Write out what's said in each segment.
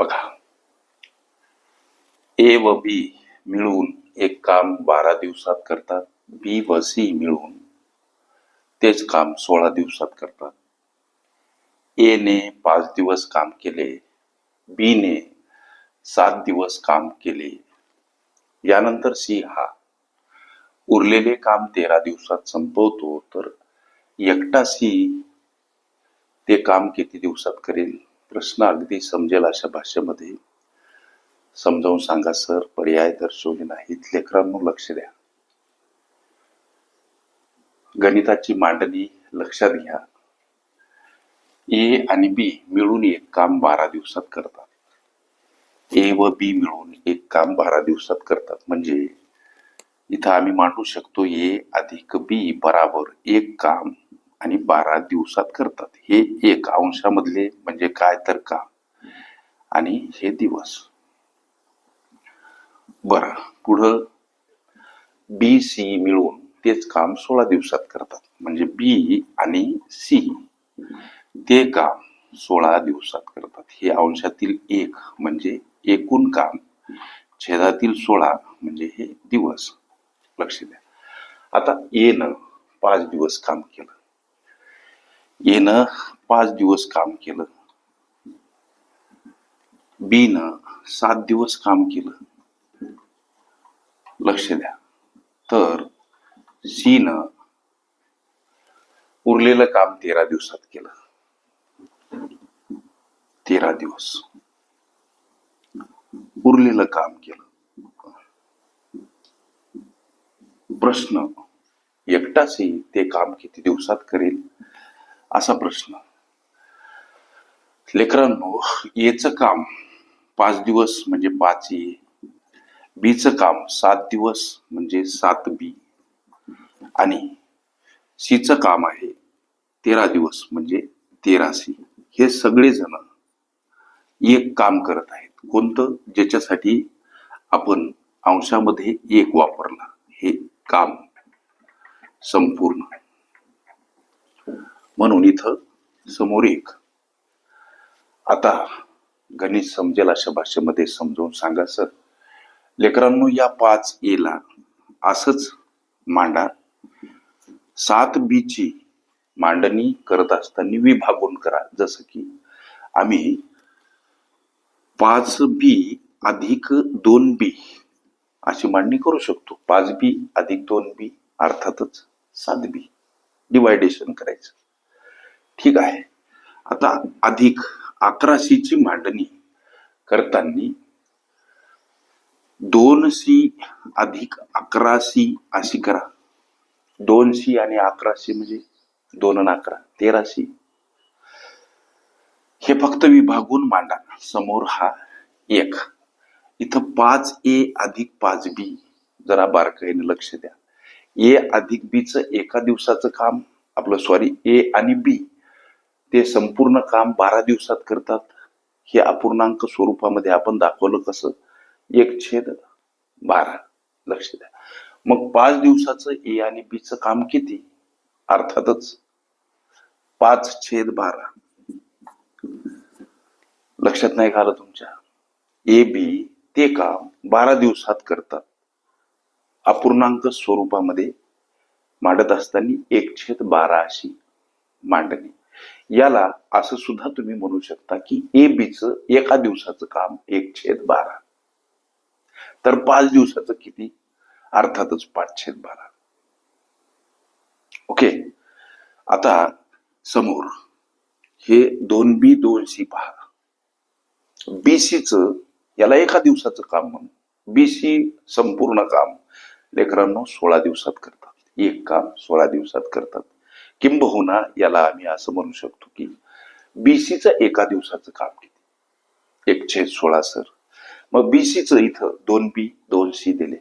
बघा. ए व बी मिळून एक काम बारा दिवसात करतात, बी व सी मिळून तेच काम सोळा दिवसात करतात. ए ने पाच दिवस काम केले, बी ने सात दिवस काम केले. यानंतर सी हा उरलेले काम तेरा दिवसात संपवतो, तर एकटा सी ते काम किती दिवसात करेल? प्रश्न अगदी समजेल अशा भाषेमध्ये. समजावून सांगा सर. पर्याय दर्शवले नाहीत लेकरांनो लक्ष द्या. गणिताची मांडणी लक्षात घ्या. ए आणि बी मिळून एक काम बारा दिवसात करतात. ए व बी मिळून एक काम बारा दिवसात करतात. म्हणजे इथं आम्ही मांडू शकतो ए अधिक बी बराबर एक काम आणि बारा दिवसात करतात. हे एक अंशामधले म्हणजे काय तर काम. आणि हे दिवस. बर पुढं बी सी मिळून तेच काम सोळा दिवसात करतात. म्हणजे बी आणि सी. ते काम सोळा दिवसात करतात. हे अंशातील एक म्हणजे एकूण काम. छेदातील सोळा म्हणजे हे दिवस. लक्ष द्या. आता येनं पाच दिवस काम केलं. येनं पाच दिवस काम केलं. बीनं सात दिवस काम केलं. लक्ष द्या. तर सीनं उरलेलं काम तेरा दिवसात केलं. तेरा दिवस. उरलेलं काम केलं. प्रश्न एकटाच ते काम किती दिवसात करेल? असा प्रश्न. लेकरांनो येचं काम पाच दिवस म्हणजे पाच ए. बीचं काम सात दिवस म्हणजे सात बी. आणि सीचं काम आहे तेरा दिवस म्हणजे तेरा सी. हे सगळेजण एक काम करत आहेत. कोणतं? ज्याच्यासाठी आपण अंशामध्ये एक वापरला हे काम संपूर्ण म्हणून इथं समोर एक. आता गणित समजेल अशा भाषेमध्ये समजावून सांगा सर लेकरांनो या पाच एला असंच मांडा. सात बी ची मांडणी करत असताना विभागून करा. जसं की आम्ही पाच बी अधिक दोन बी अशी मांडणी करू शकतो. पाच बी अधिक दोन बी अर्थातच सात बी. डिवायडेशन करायचं. ठीक आहे. आता अधिक अकराशेची मांडणी करताना दोन सी अधिक अकराशी अशी करा. दोन सी आणि अकराशे म्हणजे दोन आणि अकरा तेरा हे फक्त विभागून मांडा. समोर हा एक. इथं पाच ए अधिक पाच बी. जरा बारकाईने लक्ष द्या. ए अधिक बीच एका दिवसाचं काम आपलं सॉरी ए आणि बी. ते संपूर्ण काम बारा दिवसात करतात. हे अपूर्णांक स्वरूपामध्ये आपण दाखवलं कसं? एक छेद बारा. लक्ष द्या. मग पाच दिवसाचं ए आणि बीचं काम किती? अर्थातच पाच छेद बारा. लक्षात नाही का तुमच्या? ए बी ते काम बारा दिवसात करतात. अपूर्णांक स्वरूपामध्ये मांडत असताना एक छेद बारा अशी मांडणी. याला असं सुद्धा तुम्ही म्हणू शकता की ए बीचं एका दिवसाचं काम एक छेद बारा. तर पाच दिवसाचं किती? अर्थातच पाच छेद बारा. ओके? आता समोर. हे दोन बी दोन सी पहा. बीसीच याला एका दिवसाचं काम म्हणून बीसी संपूर्ण काम लेकरांनो सोळा दिवसात करतात. एक काम सोळा दिवसात करतात. किंबहुना याला आम्ही असं म्हणू शकतो की बीसीचं एका दिवसाचं काम किती? एक छेद सोळा सर. मग बीसीचं इथं दोन बी दोन सी दिले.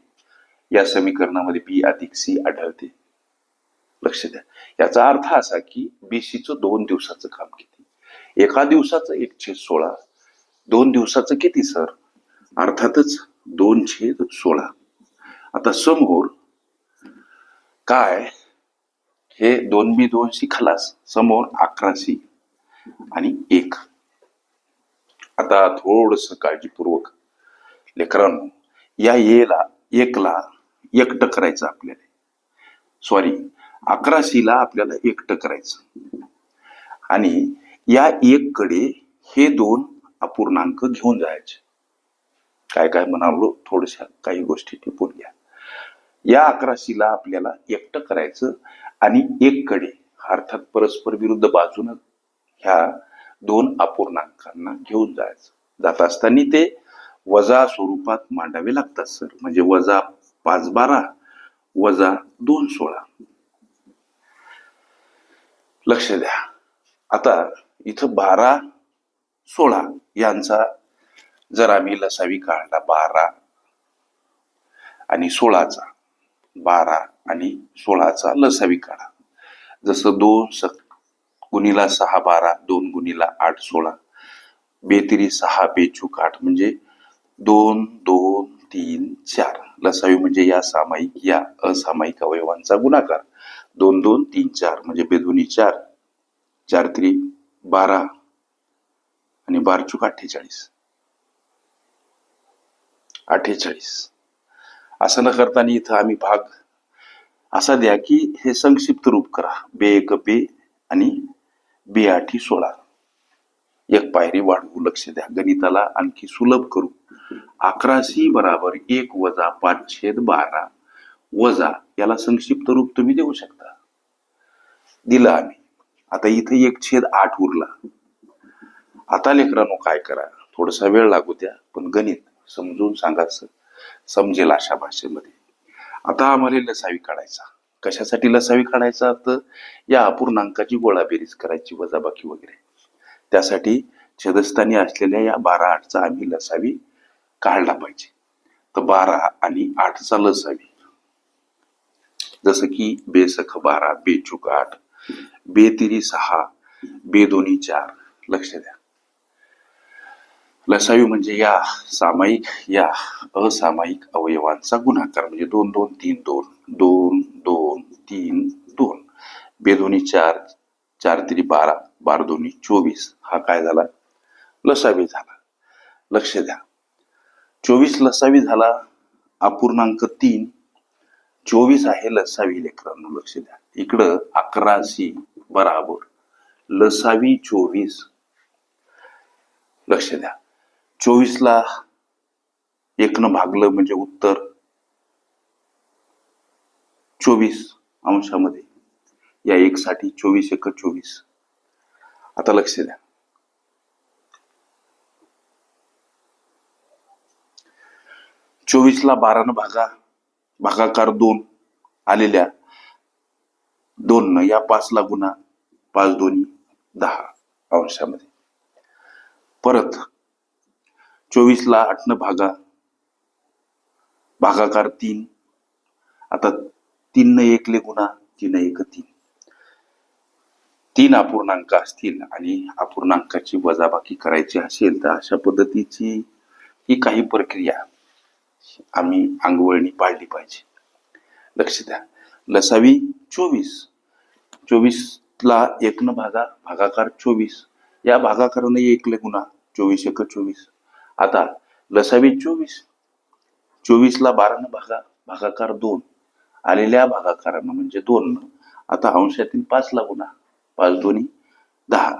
या समीकरणामध्ये बी अधिक सी आढळते. लक्ष द्या. याचा अर्थ असा की बीसीचं दोन दिवसाचं काम किती? एका दिवसाचं एक छेद सोळा. दोन दिवसाचं किती सर? अर्थातच दोन छेद सोळा. आता समोर काय हे दोन बी दोन शिखलास खलास समोर अकराशी आणि एक. आता थोडस काळजीपूर्वक. लेकरांनो या येला एकला एकट करायचं आपल्याला. सॉरी अकराशीला आपल्याला एकट करायचं. आणि या एक कडे हे दोन अपूर्णांक घेऊन जायचे. काय काय म्हणालो थोडशा काही गोष्टी टिपून घ्या. या अकराशीला आपल्याला एकट करायचं आणि एक कडे अर्थात परस्पर विरुद्ध बाजूनं ह्या दोन अपूर्णांकांना घेऊन जायचं. जात असताना ते वजा स्वरूपात मांडावे लागतात सर. म्हणजे वजा पाच बारा वजा दोन सोळा. लक्ष द्या. आता इथं बारा सोळा यांचा जर आम्ही लसावी काढला बारा आणि सोळाचा बारा आणि सोळाचा लसावी काढा. जसं दोन स गुणीला सहा बारा दोन गुणीला आठ सोळा बेतिरी सहा बेचूक आठ म्हणजे दोन दोन तीन चार. लसावी म्हणजे या सामायिक या असामायिक अवयवांचा गुणाकार. दोन दोन तीन चार म्हणजे बेदोनी चार चार त्री बारा आणि बारचूक अठ्ठेचाळीस. अठ्ठेचाळीस. असं न करताना इथं आम्ही भाग असा द्या की हे संक्षिप्त रूप करा. बे एक बे आणि बे आठी सोळा. एक पायरी वाढवू लक्ष द्या. गणिताला आणखी सुलभ करू. अकराशे बराबर एक वजा पाच छेद बारा वजा याला संक्षिप्त रूप तुम्ही देऊ शकता. दिलं आम्ही. आता इथे एक छेद आठ उरला. आता लेकरांनो काय करा? थोडासा वेळ लागू द्या पण गणित समजून सांगा समजेल अशा भाषेमध्ये. आता आम्हाला लसावी काढायचा. कशासाठी लसावी काढायचा? तर या अपूर्णांकाची गोळाबेरीज करायची वजाबाकी वगैरे. त्यासाठी छेदस्थानी असलेल्या या बारा आठचा आम्ही लसावी काढला पाहिजे. तर बारा आणि आठचा लसावी. जसं की बेसख बारा बेचूक आठ बेतिरी सहा बेदोनी चार लक्ष द्या. लसावी म्हणजे या सामायिक या असामायिक अवयवांचा गुणाकार म्हणजे दोन दोन तीन दोन दोन दोन तीन दोन. बेदोनी चार चार तिरी बारा बारा दोन्ही चोवीस. हा काय झाला? लसावी झाला. लक्ष द्या. चोवीस लसावी झाला अपूर्णांक तीन. चोवीस आहे लसावी लेकरांनो लक्ष द्या. इकडं अकराशी बराबर. लसावी चोवीस. लक्ष द्या. चोवीसला एकनं भागलं म्हणजे उत्तर चोवीस अंशामध्ये. या एक साठी चोवीस एक चोवीस. आता लक्ष द्या. चोवीसला बारानं भागा भागाकार दोन आलेल्या दोन या पाचला गुन्हा पाच दोन्ही दहा अंशामध्ये. परत चोवीसला आठनं भागा. भागाकार तीन. आता तीन एकले गुणा तीन एक तीन. तीन अपूर्णांक असतील आणि अपूर्णांकाची वजाबाकी करायची असेल तर अशा पद्धतीची ही काही प्रक्रिया आम्ही अंगवळणी पाळली पाहिजे. लक्ष द्या. लसावी चोवीस. चोवीसला एकनं भागा भागाकार चोवीस. या भागाकाराने एकले गुणा चोवीस एक चोवीस. आता लसावी चोवीस. चोवीसला बारानं भागा भागाकार दोन. आलेल्या भागाकारानं म्हणजे दोन आता अंशातील पाचला गुन्हा पाच दोन्ही दहा.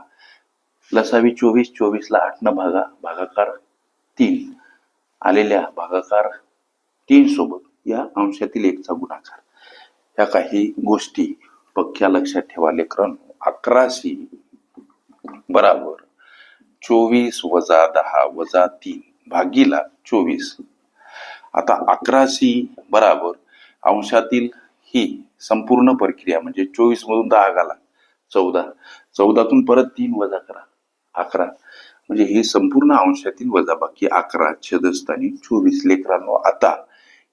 लसावी चोवीस चोवीसला आठनं भागा भागाकार तीन. आलेल्या भागाकार तीन सोबत या अंशातील एकचा गुणाकार. ह्या काही गोष्टी पक्क्या लक्षात ठेवा लेकरन अकराशे बराबर. चोवीस वजा दहा वजा तीन भागीला चोवीस. आता अकराशी बराबर अंशातील ही संपूर्ण प्रक्रिया म्हणजे चोवीस मधून दहा घाला. चौदा. चौदातून परत तीन वजा करा. अकरा. म्हणजे ही संपूर्ण अंशातील वजाबाकी अकरा छेदस्थानी चोवीस. लेकरांनो आता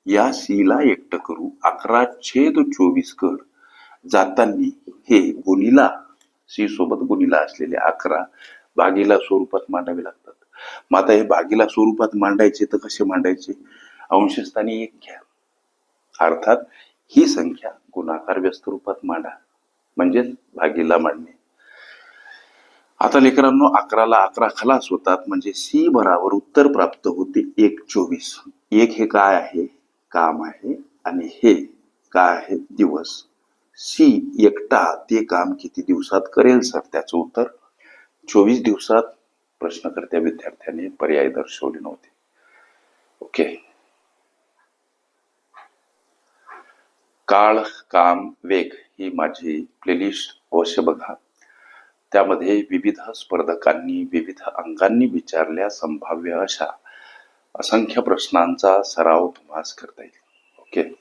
या सीला एकटं करू. अकरा छेद चोवीस कर. जाताना हे गुणीला सी सोबत गुणीला असलेले अकरा भागीला स्वरूपात मांडावे लागतात. मग आता हे भागीला स्वरूपात मांडायचे तर कसे मांडायचे? अंशस्थानी एक घ्या. अर्थात ही संख्या गुणाकार व्यस्त रूपात मांडा. म्हणजेच भागीला मांडणे. आता लेकरांनो अकराला अकरा खलास होतात म्हणजे सी भरावर उत्तर प्राप्त होते एक चोवीस. एक हे काय आहे? काम आहे. आणि हे काय आहे? दिवस. सी एकटा ते काम किती दिवसात करेल सर? त्याचं उत्तर चोवीस दिवसात प्रश्नकर्त्या विद्यार्थ्याने पर्याय दर्शवले नव्हते. ओके. काळ काम वेग ही माझी प्लेलिस्ट अवश्य बघा. त्यामध्ये विविध स्पर्धकांनी विविध अंगांनी विचारल्या संभाव्य अशा असंख्य प्रश्नांचा सराव तुम्हाला करता येईल. ओके.